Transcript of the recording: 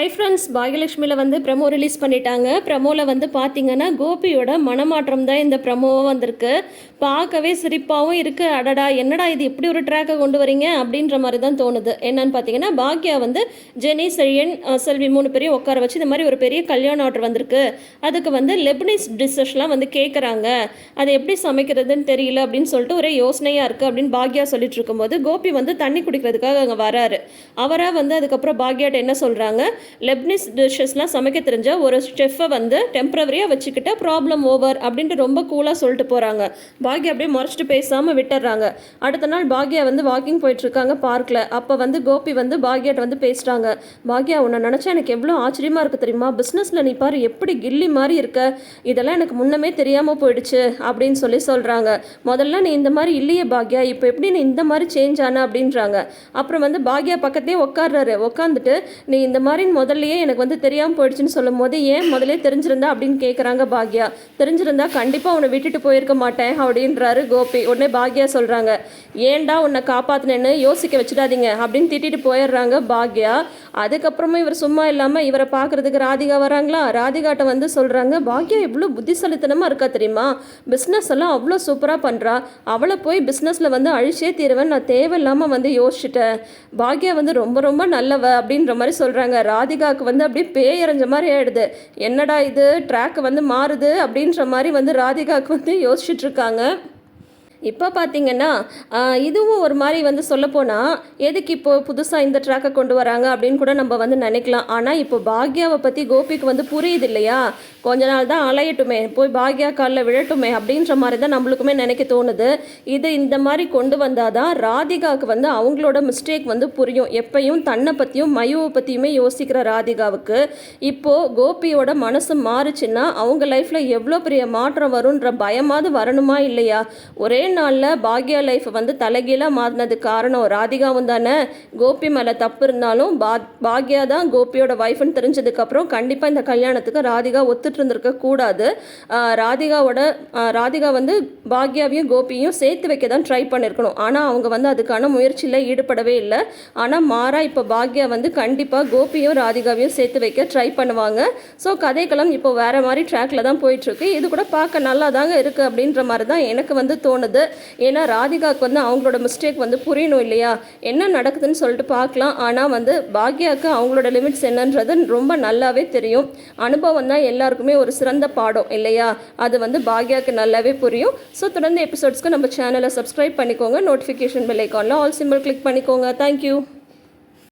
Hi friends பாகியலட்சுமியில் வந்து promo release பண்ணிட்டாங்க. ப்ரமோவில் வந்து பார்த்தீங்கன்னா கோபியோட மனமாற்றம் தான் இந்த ப்ரமோவாக வந்திருக்கு. பார்க்கவே சிரிப்பாகவும் இருக்குது அடடா என்னடா இது இப்படி ஒரு ட்ராக்கை கொண்டு வரீங்க? அப்படின்ற மாதிரி தான் தோணுது. என்னன்னு பார்த்தீங்கன்னா பாக்யா வந்து ஜெனி செழியன் செல்வி மூணு பேரையும் உட்கார வச்சு இந்த மாதிரி ஒரு பெரிய கல்யாண ஆர்டர் வந்திருக்கு. அதுக்கு வந்து லெபனிஸ் டிஷ்ஷஸ்லாம் வந்து கேட்குறாங்க அதை எப்படி சமைக்கிறதுன்னு தெரியல அப்படின்னு சொல்லிட்டு ஒரே யோசனையாக இருக்குது அப்படின்னு பாக்யா சொல்லிட்டு இருக்கும்போது கோபி வந்து தண்ணி குடிக்கிறதுக்காக அங்கே வராரு. அவராக வந்து அதுக்கப்புறம் பாக்யாட்ட என்ன சொல்கிறாங்க லெப்னிஸ் டிஷ்ஷஸ்லாம் சமைக்க தெரிஞ்ச ஒரு செஃப்பை வந்து டெம்பரவரியாக வச்சுக்கிட்ட ப்ராப்ளம் ஓவர் அப்படின்ட்டு ரொம்ப கூலாக சொல்லிட்டு போகிறாங்க பாக்யா அப்படியே முறைச்சிட்டு பேசாமல் விட்டுறாங்க அடுத்த நாள் பாக்யா வந்து வாக்கிங் போயிட்டுருக்காங்க பார்க்கில் அப்போ வந்து கோபி வந்து பாக்யாட்ட வந்து பேசுகிறாங்க பாக்யா உன்னை நினச்சா எனக்கு எவ்வளோ ஆச்சரியமாக இருக்குது தெரியுமா? பிஸ்னஸில் நீ பாரு எப்படி கில்லி மாதிரி இருக்க? இதெல்லாம் எனக்கு முன்னமே தெரியாமல் போயிடுச்சு அப்படின்னு சொல்லி சொல்கிறாங்க முதல்ல நீ இந்த மாதிரி இல்லையே பாக்யா இப்போ எப்படி நீ இந்த மாதிரி சேஞ்ச் ஆன? அப்படின்றாங்க. அப்புறம் வந்து பாக்யா பக்கத்தே உட்கார்றாரு. உட்காந்துட்டு நீ இந்த மாதிரி முதல்லையே எனக்கு வந்து தெரியாமல் போயிடுச்சுன்னு சொல்லும் போது ஏன் முதல்ல தெரிஞ்சிருந்தா? அப்படின்னு கேட்குறாங்க பாக்யா. தெரிஞ்சிருந்தா கண்டிப்பாக உன்னை விட்டுட்டு போயிருக்க மாட்டேன் அப்படின்றாரு கோபி. உடனே பாக்யா சொல்கிறாங்க ஏன்டா உன்னை காப்பாற்றினேன்னு யோசிக்க வச்சுடாதீங்க அப்படின்னு திட்டிட்டு போயிடுறாங்க பாக்யா. அதுக்கப்புறமா இவர் சும்மா இல்லாமல் இவரை பார்க்குறதுக்கு ராதிகா வராங்களா? ராதிகாட்ட வந்து சொல்கிறாங்க பாக்யா எவ்வளோ புத்திசாலித்தனமாக இருக்கா தெரியுமா? பிஸ்னஸ் எல்லாம் அவ்வளோ சூப்பராக பண்ணுறா அவளை போய் பிஸ்னஸில் வந்து அழிச்சே தீருவேன் நான் தேவையில்லாமல் வந்து யோசிச்சுட்டேன். பாக்யா வந்து ரொம்ப ரொம்ப நல்லவ அப்படின்ற மாதிரி சொல்கிறாங்க ராதிகாவுக்கு வந்து அப்படியே பேயறிஞ்ச மாதிரி ஆயிடுது. என்னடா இது? ட்ராக் வந்து மாறுது அப்படின்ற மாதிரி வந்து ராதிகாவுக்கு வந்து யோசிச்சுட்ருக்காங்க இப்போ பார்த்தீங்கன்னா இதுவும் ஒரு மாதிரி வந்து சொல்லப்போனால் எதுக்கு இப்போ புதுசாக இந்த ட்ராக்கை கொண்டு வராங்க அப்படின்னு கூட நம்ம வந்து நினைக்கலாம். ஆனால் இப்போ பாக்யாவை பற்றி கோபிக்கு வந்து புரியுது இல்லையா? கொஞ்ச நாள் தான் அலையட்டுமே போய் பாக்யா காலில் விழட்டுமே அப்படின்ற மாதிரி தான் நம்மளுக்குமே நினைக்க தோணுது. இது இந்த மாதிரி கொண்டு வந்தால் தான் ராதிகாவுக்கு வந்து அவங்களோட மிஸ்டேக் வந்து புரியும். எப்பயும் தன்னை பற்றியும் மயுவை பற்றியுமே யோசிக்கிற ராதிகாவுக்கு. இப்போது கோபியோட மனசு மாறுச்சுன்னா அவங்க லைஃப்பில் எவ்வளோ பெரிய மாற்றம் வரும்ன்ற பயமாவது வரணுமா இல்லையா? ஒரே நாளில் பாக்யா லைஃப் வந்து தலைகீழாக மாறினதுக்கு காரணம் ராதிகாவும் தானே. கோபி மேலே தப்பு இருந்தாலும் பா பாக்யா தான் கோபியோட ஒய்ஃப்னு தெரிஞ்சதுக்கப்புறம் கண்டிப்பாக இந்த கல்யாணத்துக்கு ராதிகா ஒத்துட்டு இருந்திருக்க கூடாது. ராதிகாவோட ராதிகா வந்து பாக்யாவையும் கோபியும் சேர்த்து வைக்க தான் ட்ரை பண்ணியிருக்கணும் ஆனால் அவங்க வந்து அதுக்கான முயற்சியில் ஈடுபடவே இல்லை. ஆனால் மாறா இப்போ பாக்யா வந்து கண்டிப்பாக கோபியும் ராதிகாவையும் சேர்த்து வைக்க ட்ரை பண்ணுவாங்க. ஸோ கதைக்களம் இப்போ வேற மாதிரி ட்ராக்ல தான் போயிட்டுருக்கு இது கூட பார்க்க நல்லா தாங்க இருக்குது அப்படின்ற மாதிரி தான் எனக்கு வந்து தோணுது. ஏன்னா ராதிகாவுக்கு வந்து அவங்களோட மிஸ்டேக் வந்து புரியணும் இல்லையா? என்ன நடக்குதுன்னு சொல்லிட்டு பார்க்கலாம். ஆனால் வந்து பாக்யாவுக்கு அவங்களோட லிமிட்ஸ் என்னன்றது ரொம்ப நல்லாவே தெரியும். அனுபவம் தான் எல்லாருக்குமே ஒரு சிறந்த பாடம் இல்லையா? அது வந்து பாக்யாவுக்கு நல்லாவே புரியும். ஸோ தொடர்ந்து எபிசோட்ஸ்க்கு நம்ம சேனலை சப்ஸ்கிரைப் பண்ணிக்கோங்க. நோட்டிஃபிகேஷன் பெல் ஐக்கானில் ஆல் சிம்பிள் கிளிக் பண்ணிக்கோங்க. Thank you